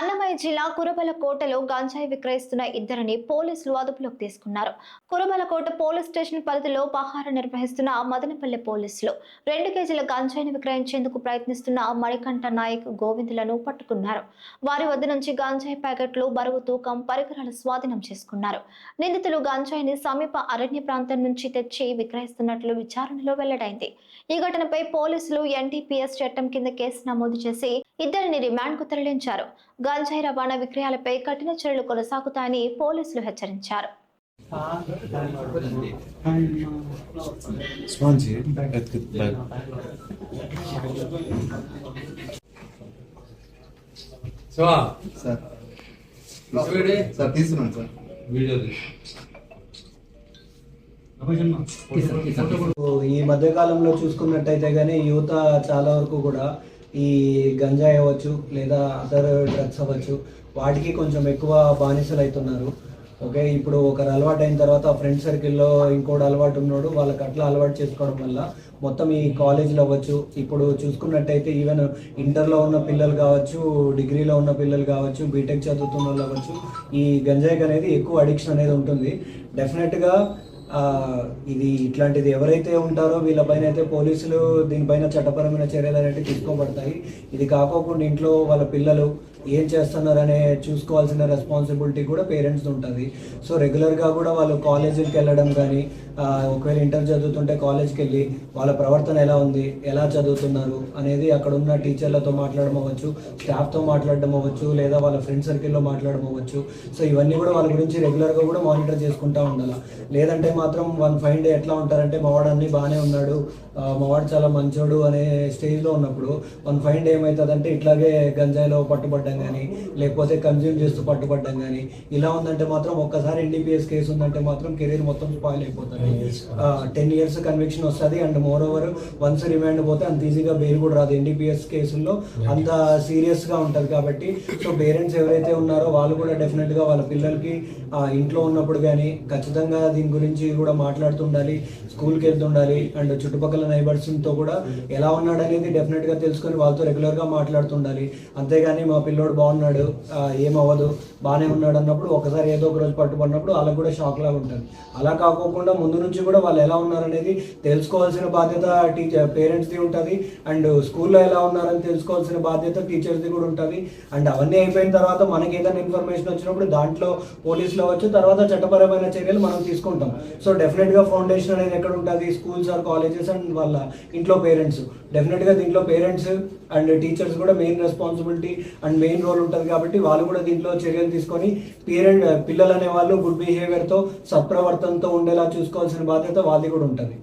అన్నమయ్య జిల్లా కురబలకోటలో గంజాయి విక్రయిస్తున్న ఇద్దరిని పోలీసులు అదుపులోకి తీసుకున్నారు. కురబలకోట పోలీస్ స్టేషన్ పరిధిలో పహారా నిర్వహిస్తున్న మదనపల్లె పోలీసులు రెండు కేజీల గంజాయిని విక్రయించేందుకు ప్రయత్నిస్తున్న మణికంఠ నాయక్ గోవిందులను పట్టుకున్నారు. వారి వద్ద నుంచి గంజాయి ప్యాకెట్లు బరువు తూకం పరికరాలు స్వాధీనం చేసుకున్నారు. నిందితులు గంజాయిని సమీప అరణ్య ప్రాంతం నుంచి తెచ్చి విక్రయిస్తున్నట్లు విచారణలో వెల్లడైంది. ఈ ఘటనపై పోలీసులు ఎన్టీపీఎస్ చట్టం కింద కేసు నమోదు చేసి ఇద్దరిని రిమాండ్కు తరలించారు. గంజాయి రవాణా విక్రయాలపై కఠిన చర్యలు కొనసాగుతాయని పోలీసులు హెచ్చరించారు. సార్. తీసుకున్నాను సార్. వీడియో ఈ మధ్య కాలంలో చూసుకున్నట్టయితే కానీ యువత చాలా వరకు కూడా ఈ గంజాయి అవ్వచ్చు లేదా అదర్ డ్రగ్స్ అవ్వచ్చు వాటికి కొంచెం ఎక్కువ బానిసలు అవుతున్నారు ఓకే ఇప్పుడు ఒకరు అలవాటు అయిన తర్వాత ఫ్రెండ్ సర్కిల్లో ఇంకోటి అలవాటు ఉన్నాడు వాళ్ళకి అట్లా అలవాటు చేసుకోవడం వల్ల మొత్తం ఈ కాలేజీలో అవ్వచ్చు. ఇప్పుడు చూసుకున్నట్టయితే ఈవెన్ ఇంటర్లో ఉన్న పిల్లలు కావచ్చు డిగ్రీలో ఉన్న పిల్లలు కావచ్చు బీటెక్ చదువుతున్న వాళ్ళు అవ్వచ్చు ఈ గంజాయికి అనేది ఎక్కువ అడిక్షన్ అనేది ఉంటుంది. డెఫినెట్గా ఇది ఇట్లాంటిది ఎవరైతే ఉంటారో వీళ్ళపైన అయితే పోలీసులు దీనిపైన చట్టపరమైన చర్యలు అనేవి తీసుకోబడతాయి. ఇది కాకోకుండా ఇంట్లో వాళ్ళ పిల్లలు ఏం చేస్తున్నారనే చూసుకోవాల్సిన రెస్పాన్సిబిలిటీ కూడా పేరెంట్స్ ఉంటుంది. సో రెగ్యులర్గా కూడా వాళ్ళు కాలేజీకి వెళ్ళడం కానీ ఒకవేళ ఇంటర్ చదువుతుంటే కాలేజ్కి వెళ్ళి వాళ్ళ ప్రవర్తన ఎలా ఉంది ఎలా చదువుతున్నారు అనేది అక్కడ ఉన్న టీచర్లతో మాట్లాడడం అవ్వచ్చు స్టాఫ్తో మాట్లాడడం అవ్వచ్చు లేదా వాళ్ళ ఫ్రెండ్ సర్కిల్లో మాట్లాడడం అవ్వచ్చు. సో ఇవన్నీ కూడా వాళ్ళ గురించి రెగ్యులర్గా కూడా మానిటర్ చేసుకుంటూ ఉండాలి. లేదంటే మాత్రం వన్ ఫైన్ డే ఎట్లా ఉంటారంటే మావాడు అన్ని బాగానే ఉన్నాడు మావాడు చాలా మంచోడు అనే స్టేజ్లో ఉన్నప్పుడు వన్ ఫైన్ డే ఏమవుతుందంటే ఇట్లాగే గంజాయిలో పట్టుబడ్డం కానీ లేకపోతే కన్జ్యూమ్ చేస్తూ పట్టుబడ్డం కానీ ఇలా ఉందంటే మాత్రం ఒక్కసారి ఎన్డీపీఎస్ కేసు ఉందంటే మాత్రం కెరీర్ మొత్తం స్పాయిల్ అయిపోతుంది. టెన్ ఇయర్స్ కన్విక్షన్ వస్తుంది. And moreover once remand పోతే అంత ఈజీగా బెయిల్ కూడా రాదు. ఎన్డీపీఎస్ కేసుల్లో అంత సీరియస్గా ఉంటుంది కాబట్టి. సో పేరెంట్స్ ఎవరైతే ఉన్నారో వాళ్ళు కూడా డెఫినెట్గా వాళ్ళ పిల్లలకి ఇంట్లో ఉన్నప్పుడు కానీ ఖచ్చితంగా దీని గురించి కూడా మాట్లాడుతుండాలి స్కూల్కి వెళ్తుండాలి. అండ్ చుట్టుపక్కల నైబర్స్తో కూడా ఎలా ఉన్నాడు అనేది డెఫినెట్గా తెలుసుకొని వాళ్ళతో రెగ్యులర్గా మాట్లాడుతుండాలి. అంతేగాని మా పిల్లోడు బాగున్నాడు ఏమవ్వదు బాగానే ఉన్నాడు అన్నప్పుడు ఒకసారి ఏదో ఒక రోజు పట్టుబడినప్పుడు వాళ్ళకు కూడా షాక్ లాగా ఉంటుంది. అలా కాకోకుండా ముందు నుంచి కూడా వాళ్ళు ఎలా ఉన్నారనేది తెలుసుకోవాల్సిన బాధ్యత టీచర్ పేరెంట్స్ది ఉంటుంది. అండ్ స్కూల్లో ఎలా ఉన్నారని తెలుసుకోవాల్సిన బాధ్యత టీచర్స్ది కూడా ఉంటుంది. అండ్ అవన్నీ అయిపోయిన తర్వాత మనకి ఏదైనా ఇన్ఫర్మేషన్ వచ్చినప్పుడు దాంట్లో పోలీసులు అవ్వచ్చు తర్వాత చట్టపరమైన చర్యలు మనం తీసుకుంటాం. సో డెఫినెట్గా ఫౌండేషన్ అనేది ఎక్కడ ఉంటుంది? స్కూల్స్ ఆర్ కాలేజెస్ అండ్ వాళ్ళ ఇంట్లో పేరెంట్స్. డెఫినెట్గా దీంట్లో పేరెంట్స్ అండ్ టీచర్స్ కూడా main responsibility and main role ఉంటుంది కాబట్టి వాళ్ళు కూడా దీంట్లో చర్యలు తీసుకొని పేరెంట్ పిల్లలు అనే వాళ్ళు గుడ్ బిహేవియర్తో సత్ప్రవర్తనతో ఉండేలా చూసుకోవాల్సిన బాధ్యత వాళ్ళది కూడా ఉంటుంది.